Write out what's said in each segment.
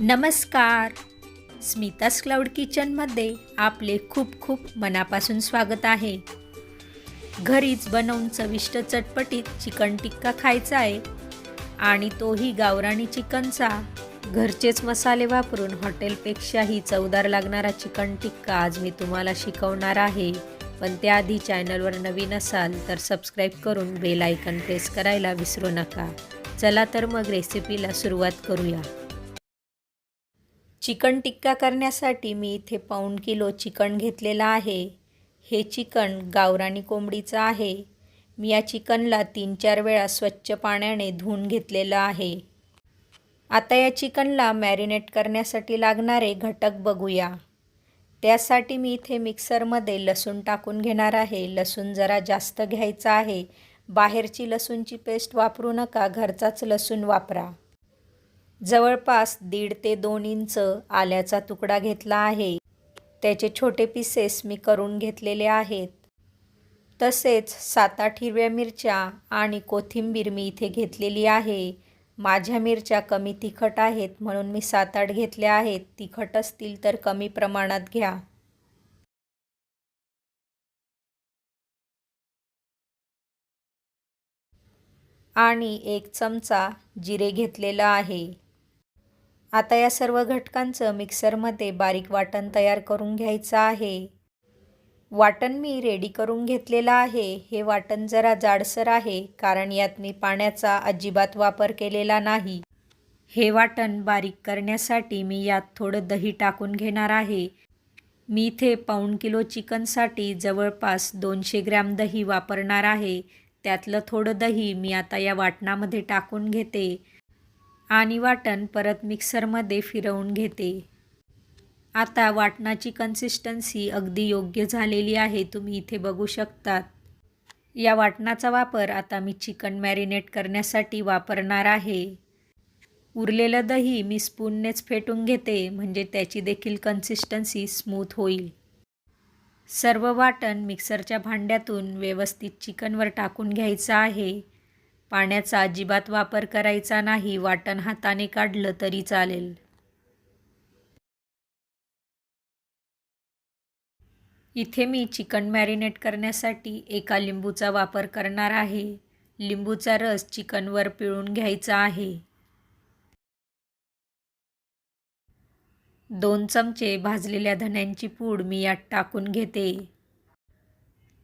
नमस्कार. स्मितास क्लाउड किचनमध्ये आपले खूप खूप मनापासून स्वागत आहे. घरीच बनवून चविष्ट चटपटीत चिकन टिक्का खायचा आहे आणि तोही गावराणी चिकनचा. घरचेच मसाले वापरून हॉटेलपेक्षाही चवदार लागणारा चिकन टिक्का आज मी तुम्हाला शिकवणार आहे. पण त्याआधी चॅनलवर नवीन असाल तर सबस्क्राईब करून बेल आयकन प्रेस करायला विसरू नका. चला तर मग रेसिपीला सुरुवात करूया. चिकन टिक्का करण्यासाठी मी इथे पाऊण किलो चिकन घेतलेलं आहे. हे चिकन गावरानी कोंबडीचं आहे. मी या चिकनला तीन चार वेळा स्वच्छ पाण्याने धुवून घेतलेलं आहे. आता या चिकनला मॅरिनेट करण्यासाठी लागणारे घटक बघूया. त्यासाठी मी इथे मिक्सरमध्ये लसूण टाकून घेणार आहे. लसूण जरा जास्त घ्यायचा आहे. बाहेरची लसूणची पेस्ट वापरू नका. घरचाच लसूण वापरा. जवळपास दीड ते दोन इंच आल्याचा तुकडा घेतला आहे. त्याचे छोटे पीसेस मी करून घेतलेले आहेत. तसेच सात आठ हिरव्या मिरच्या आणि कोथिंबीर मी इथे घेतलेली आहे. माझ्या मिरच्या कमी तिखट आहेत म्हणून मी सात आठ घेतल्या आहेत. तिखट असतील तर कमी प्रमाणात घ्या. आणि एक चमचा जिरे घेतलेलं आहे. आता या सर्व घटकांचं मिक्सरमध्ये बारीक वाटण तयार करून घ्यायचं आहे. वाटण मी रेडी करून घेतलेलं आहे. हे वाटण जरा जाडसर आहे कारण यात मी पाण्याचा अजिबात वापर केलेला नाही. हे वाटण बारीक करण्यासाठी मी यात थोडं दही टाकून घेणार आहे. मी इथे पाऊण किलो चिकनसाठी जवळपास दोनशे ग्रॅम दही वापरणार आहे. त्यातलं थोडं दही मी आता या वाटणामध्ये टाकून घेते. आणि वाटण परत मिक्सरमध्ये फिरवून घेते. आता वाटणाची कन्सिस्टन्सी अगदी योग्य झालेली आहे तुम्ही इथे बघू शकतात. या वाटणाचा वापर आता मी चिकन मॅरिनेट करण्यासाठी वापरणार आहे. उरलेलं दही मी स्पूननेच फेटून घेते म्हणजे त्याची देखील कन्सिस्टन्सी स्मूथ होईल. सर्व वाटण मिक्सरच्या भांड्यातून व्यवस्थित चिकनवर टाकून घ्यायचं आहे. पाण्याचा अजिबात वापर करायचा नाही वाटण हाताने काढलं तरी चालेल. इथे मी चिकन मॅरिनेट करण्यासाठी एका लिंबूचा वापर करणार आहे. लिंबूचा रस चिकनवर पिळून घ्यायचा आहे. दोन चमचे भाजलेल्या धन्यांची पूड मी यात टाकून घेते.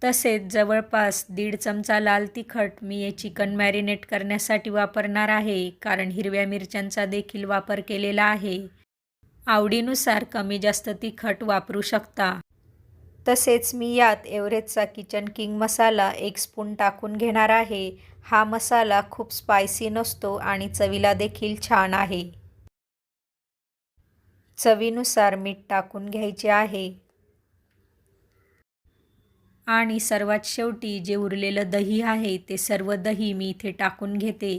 तसेच जवळपास दीड चमचा लाल तिखट मी हे चिकन मॅरिनेट करण्यासाठी वापरणार आहे कारण हिरव्या मिरच्यांचा देखील वापर केलेला आहे. आवडीनुसार कमी जास्त तिखट वापरू शकता. तसेच मी यात एव्हरेजचा किचन किंग मसाला एक स्पून टाकून घेणार आहे. हा मसाला खूप स्पायसी नसतो आणि चवीला देखील छान आहे. चवीनुसार मीठ टाकून घ्यायचे आहे. आणि सर्वात शेवटी जे उरलेलं दही आहे ते सर्व दही मी इथे टाकून घेते.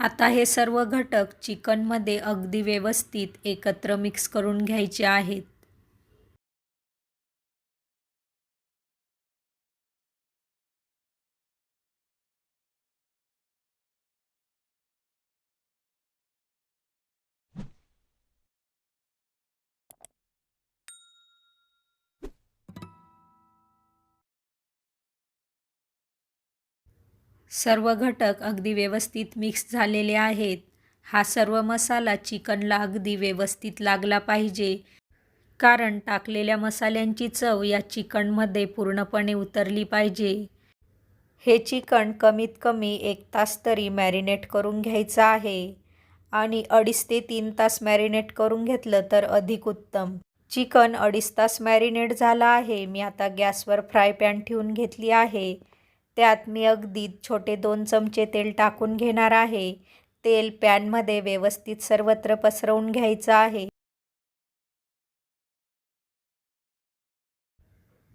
आता हे सर्व घटक चिकनमध्ये अगदी व्यवस्थित एकत्र मिक्स करून घ्यायचे आहेत. सर्व घटक अगदी व्यवस्थित मिक्स झालेले आहेत. हा सर्व मसाला चिकनला अगदी व्यवस्थित लागला पाहिजे. कारण टाकलेल्या मसाल्यांची चव या चिकनमध्ये पूर्णपणे उतरली पाहिजे. हे चिकन कमीत कमी एक तास तरी मॅरिनेट करून घ्यायचं आहे. आणि अडीच ते तीन तास मॅरिनेट करून घेतलं तर अधिक उत्तम. चिकन अडीच तास मॅरिनेट झालं आहे. मी आता गॅसवर फ्राय पॅन ठेवून घेतली आहे. त्यात मी अगदी छोटे दोन चमचे तेल टाकून घेणार आहे. तेल पॅनमध्ये व्यवस्थित सर्वत्र पसरवून घ्यायचं आहे.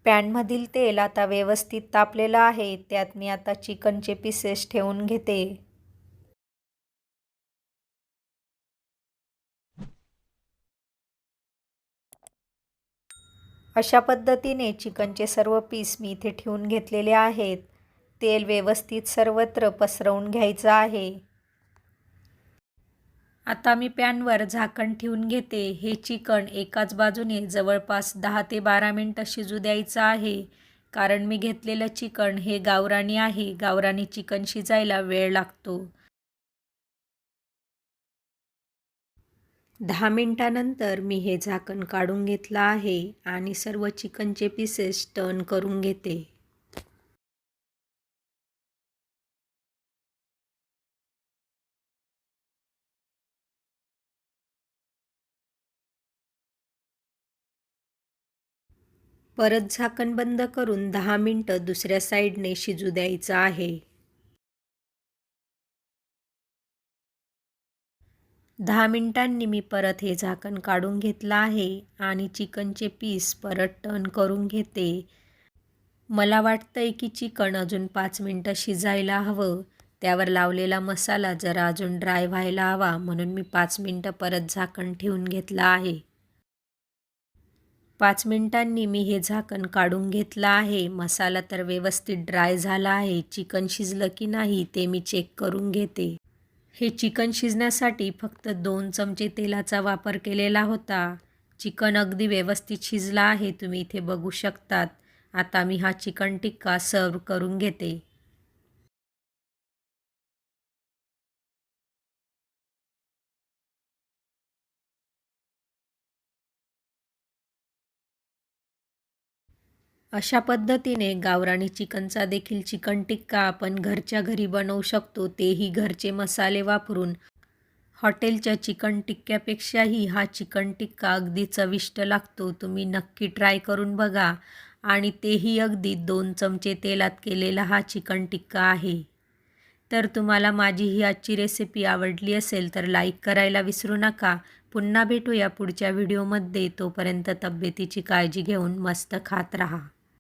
पॅनमधील तेल आता व्यवस्थित तापलेलं आहे. त्यात मी आता चिकनचे पीसेस ठेवून घेते. अशा पद्धतीने चिकनचे सर्व पीस मी इथे ठेवून घेतलेले आहेत. तेल व्यवस्थित सर्वत्र पसरवून घ्यायचं आहे. आता मी पॅनवर झाकण ठेवून घेते. हे चिकन एकाच बाजूने जवळपास दहा ते बारा मिनटं शिजू द्यायचं आहे. कारण मी घेतलेलं चिकन हे गावरानी आहे. गावरानी चिकन शिजायला वेळ लागतो. दहा मिनटानंतर मी हे झाकण काढून घेतलं आहे आणि सर्व चिकनचे पीसेस टर्न करून घेते. परत झाकण बंद करून दहा मिनटं दुसऱ्या साईडने शिजू द्यायचं आहे. दहा मिनटांनी मी परत हे झाकण काढून घेतलं आहे आणि चिकनचे पीस परत टर्न करून घेते. मला वाटतंय की चिकन अजून पाच मिनटं शिजायला हवं. त्यावर लावलेला मसाला जरा अजून ड्राय व्हायला हवा म्हणून मी पाच मिनटं परत झाकण ठेवून घेतलं आहे. पाच मिनटांनी मी हे झाकण काढून घेतलं आहे. मसाला तर व्यवस्थित ड्राय झाला आहे. चिकन शिजलं की नाही ते मी चेक करून घेते. हे चिकन शिजण्यासाठी फक्त दोन चमचे तेलाचा वापर केलेला होता. चिकन अगदी व्यवस्थित शिजला आहे. तुम्ही इथे बघू शकतात. आता मी हा चिकन टिक्का सर्व करून घेते. अशा पद्धतीने गावराणी चिकनचा देखील चिकन टिक्का आपण घरच्या घरी बनवू शकतो तेही घरचे मसाले वापरून. हॉटेलच्या चिकन टिक्क्यापेक्षाही हा चिकन टिक्का अगदी चविष्ट लागतो तुम्ही नक्की ट्राय करून बघा. आणि तेही अगदी दोन चमचे तेलात केलेला हा चिकन टिक्का आहे. तर तुम्हाला माझी ही आजची रेसिपी आवडली असेल तर लाईक करायला विसरू नका. पुन्हा भेटूया पुढच्या व्हिडिओमध्ये. तोपर्यंत तब्येतीची काळजी घेऊन मस्त खात राहा.